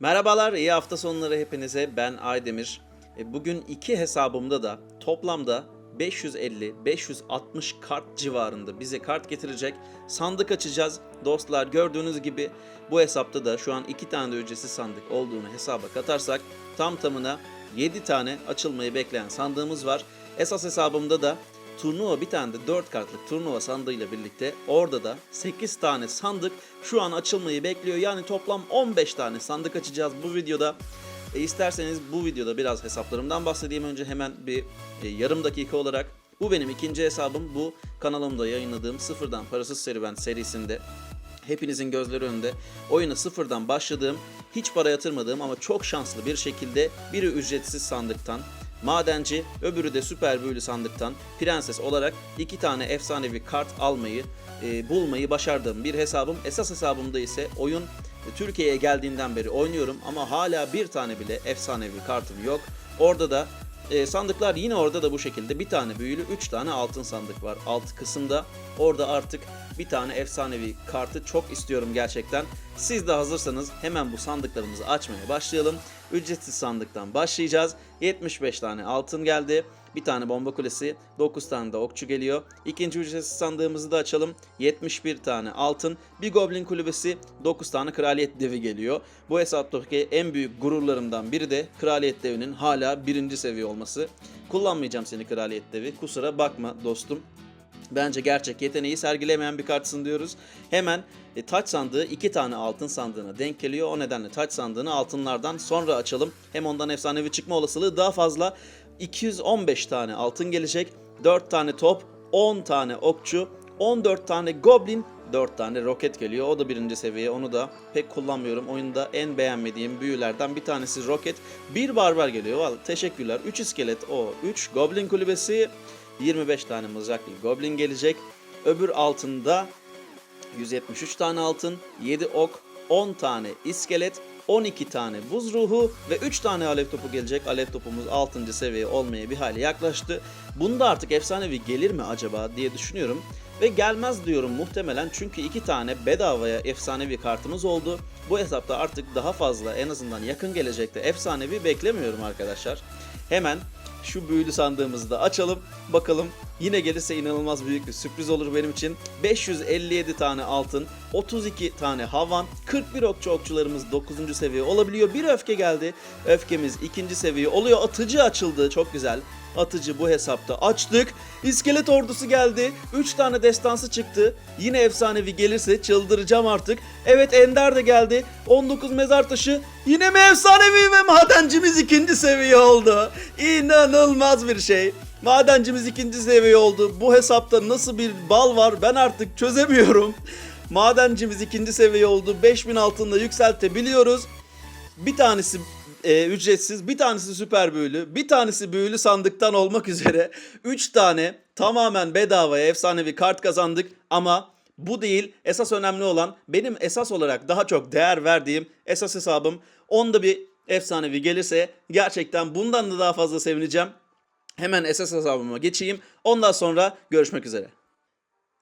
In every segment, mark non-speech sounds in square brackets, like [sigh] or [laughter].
Merhabalar, iyi hafta sonları hepinize. Ben Aydemir. E, Bugün iki hesabımda da toplamda 550-560 kart civarında bize kart getirecek sandık açacağız. Dostlar gördüğünüz gibi bu hesapta da şu an iki tane de ücretsiz sandık olduğunu hesaba katarsak tam tamına 7 tane açılmayı bekleyen sandığımız var. Esas hesabımda da turnuva bir tane de 4 kartlık turnuva sandığıyla birlikte orada da 8 tane sandık şu an açılmayı bekliyor. Yani toplam 15 tane sandık açacağız bu videoda. E, isterseniz bu videoda biraz hesaplarımdan bahsedeyim önce hemen bir e, yarım dakika olarak. Bu benim ikinci hesabım. Bu kanalımda yayınladığım Sıfırdan Parasız Serüven serisinde hepinizin gözleri önünde oyuna sıfırdan başladığım, hiç para yatırmadığım ama çok şanslı bir şekilde biri ücretsiz sandıktan, madenci, öbürü de süper büyülü sandıktan prenses olarak iki tane efsanevi kart almayı, e, bulmayı başardığım bir hesabım. Esas hesabımda ise oyun e, Türkiye'ye geldiğinden beri oynuyorum ama hala bir tane bile efsanevi kartım yok. Orada da e, sandıklar yine orada da bu şekilde bir tane büyülü, üç tane altın sandık var alt kısımda. Orada artık bir tane efsanevi kartı çok istiyorum gerçekten. Siz de hazırsanız hemen bu sandıklarımızı açmaya başlayalım. Ücretsiz sandıktan başlayacağız. 75 tane altın geldi. Bir tane bomba kulesi, 9 tane de okçu geliyor. İkinci ücretsiz sandığımızı da açalım. 71 tane altın, bir goblin kulübesi, 9 tane kraliyet devi geliyor. Bu hesaptaki en büyük gururlarımdan biri de kraliyet devinin hala birinci seviye olması. Kullanmayacağım seni kraliyet devi. Kusura bakma dostum. Bence gerçek yeteneği sergilemeyen bir kartsın diyoruz. Hemen e, taç sandığı iki tane altın sandığına denk geliyor. O nedenle taç sandığını altınlardan sonra açalım. Hem ondan efsanevi çıkma olasılığı daha fazla. 215 tane altın gelecek. 4 tane top, 10 tane okçu, 14 tane goblin, 4 tane roket geliyor. O da birinci seviye. Onu da pek kullanmıyorum. Oyunda en beğenmediğim büyülerden bir tanesi roket. Bir barbar geliyor. Vallahi teşekkürler. 3 iskelet o. 3 goblin kulübesi. 25 tane mızraklı goblin gelecek. Öbür altında 173 tane altın, 7 ok, 10 tane iskelet, 12 tane buz ruhu ve 3 tane alev topu gelecek. Alev topumuz 6. seviye olmaya bir hali yaklaştı. Bunda artık efsanevi gelir mi acaba diye düşünüyorum. Ve gelmez diyorum muhtemelen çünkü iki tane bedavaya efsanevi kartımız oldu. Bu hesapta artık daha fazla en azından yakın gelecekte efsanevi beklemiyorum arkadaşlar. Hemen şu büyülü sandığımızı da açalım. Bakalım yine gelirse inanılmaz büyük bir sürpriz olur benim için. 557 tane altın, 32 tane havan, 41 okçu okçularımız 9. seviye olabiliyor. Bir öfke geldi. Öfkemiz 2. seviye oluyor. Atıcı açıldı. Çok güzel. Atıcı bu hesapta açtık. İskelet ordusu geldi. 3 tane destansı çıktı. Yine efsanevi gelirse çıldıracağım artık. Evet Ender de geldi. 19 mezar taşı. Yine mi efsanevi ve madencimiz ikinci seviye oldu. İnanılmaz bir şey. Madencimiz ikinci seviye oldu. Bu hesapta nasıl bir bal var ben artık çözemiyorum. Madencimiz ikinci seviye oldu. 5000 altında yükseltebiliyoruz. Bir tanesi e, ücretsiz, bir tanesi süper büyülü, bir tanesi büyülü sandıktan olmak [laughs] üzere 3 tane tamamen bedavaya efsanevi kart kazandık ama bu değil. Esas önemli olan benim esas olarak daha çok değer verdiğim esas hesabım. Onda bir efsanevi gelirse gerçekten bundan da daha fazla sevineceğim. Hemen esas hesabıma geçeyim. Ondan sonra görüşmek üzere.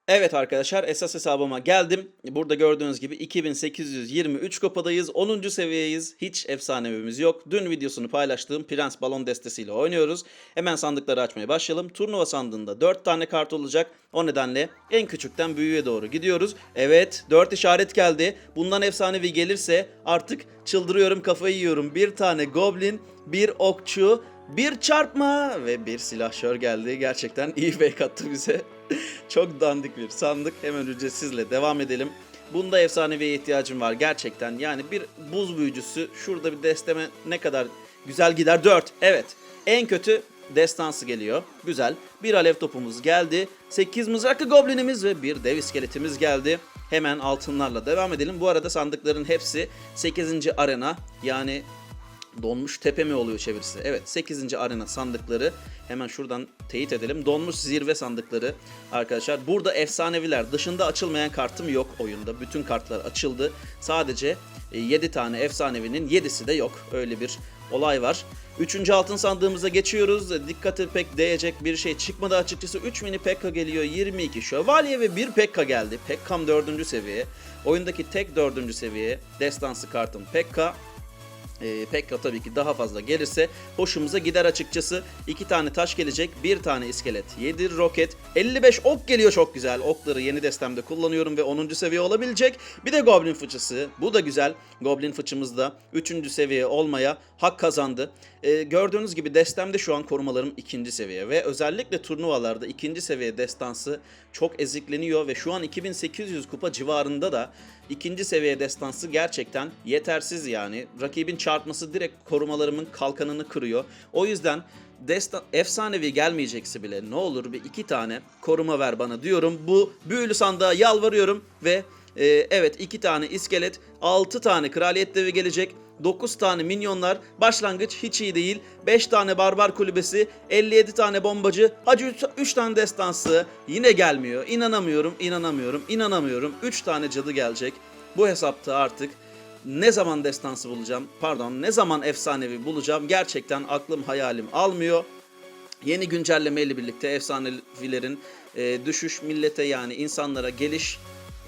Evet arkadaşlar esas hesabıma geldim. Burada gördüğünüz gibi 2823 kupadayız. 10. seviyeyiz. Hiç efsanevimiz yok. Dün videosunu paylaştığım Prens Balon destesiyle oynuyoruz. Hemen sandıkları açmaya başlayalım. Turnuva sandığında 4 tane kart olacak. O nedenle en küçükten büyüğe doğru gidiyoruz. Evet 4 işaret geldi. Bundan efsanevi gelirse artık çıldırıyorum kafayı yiyorum. Bir tane goblin, bir okçu, bir çarpma ve bir silahşör geldi. Gerçekten iyi fake attı bize. [laughs] Çok dandik bir sandık. Hemen ücretsizle devam edelim. Bunda efsaneviye ihtiyacım var gerçekten. Yani bir buz büyücüsü şurada bir desteme ne kadar güzel gider. 4. Evet. En kötü destansı geliyor. Güzel. Bir alev topumuz geldi. 8 mızraklı goblinimiz ve bir dev iskeletimiz geldi. Hemen altınlarla devam edelim. Bu arada sandıkların hepsi 8. arena yani Donmuş tepe mi oluyor çevirisi? Evet 8. arena sandıkları hemen şuradan teyit edelim. Donmuş zirve sandıkları arkadaşlar. Burada efsaneviler dışında açılmayan kartım yok oyunda. Bütün kartlar açıldı. Sadece 7 tane efsanevinin 7'si de yok. Öyle bir olay var. Üçüncü altın sandığımıza geçiyoruz. Dikkate pek değecek bir şey çıkmadı açıkçası. 3 mini Pekka geliyor. 22 şövalye ve 1 Pekka geldi. Pekka'm 4. seviye. Oyundaki tek 4. seviye destansı kartım Pekka. E, Pekka tabii ki daha fazla gelirse hoşumuza gider açıkçası. 2 tane taş gelecek, bir tane iskelet, 7 roket, 55 ok geliyor çok güzel. Okları yeni destemde kullanıyorum ve 10. seviye olabilecek. Bir de Goblin fıçısı. Bu da güzel. Goblin fıçımız da 3. seviye olmaya hak kazandı. E, gördüğünüz gibi destemde şu an korumalarım 2. seviye ve özellikle turnuvalarda 2. seviye destansı çok ezikleniyor ve şu an 2800 kupa civarında da ikinci seviye destansı gerçekten yetersiz yani. Rakibin çarpması direkt korumalarımın kalkanını kırıyor. O yüzden destan efsanevi gelmeyecekse bile ne olur bir iki tane koruma ver bana diyorum. Bu büyülü sandığa yalvarıyorum ve e, evet iki tane iskelet, 6 tane kraliyet devi gelecek. 9 tane minyonlar, başlangıç hiç iyi değil. 5 tane barbar kulübesi, 57 tane bombacı, hacı 3 tane destansı. Yine gelmiyor. İnanamıyorum, inanamıyorum, inanamıyorum. 3 tane cadı gelecek. Bu hesapta artık ne zaman destansı bulacağım, pardon ne zaman efsanevi bulacağım gerçekten aklım hayalim almıyor. Yeni güncelleme ile birlikte efsanevilerin e, düşüş millete yani insanlara geliş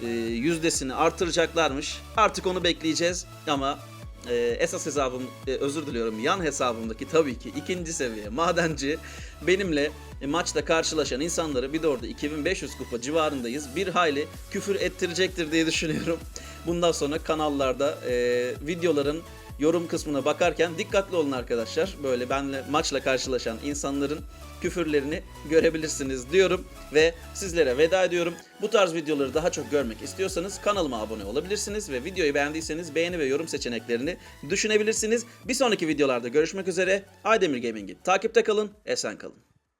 e, yüzdesini artıracaklarmış. Artık onu bekleyeceğiz ama e, esas hesabım e, özür diliyorum yan hesabımdaki tabii ki ikinci seviye madenci benimle e, maçta karşılaşan insanları bir de orada 2500 kupa civarındayız bir hayli küfür ettirecektir diye düşünüyorum. Bundan sonra kanallarda e, videoların yorum kısmına bakarken dikkatli olun arkadaşlar. Böyle benle maçla karşılaşan insanların küfürlerini görebilirsiniz diyorum ve sizlere veda ediyorum. Bu tarz videoları daha çok görmek istiyorsanız kanalıma abone olabilirsiniz ve videoyu beğendiyseniz beğeni ve yorum seçeneklerini düşünebilirsiniz. Bir sonraki videolarda görüşmek üzere. Aydemir Gaming'i takipte kalın, esen kalın.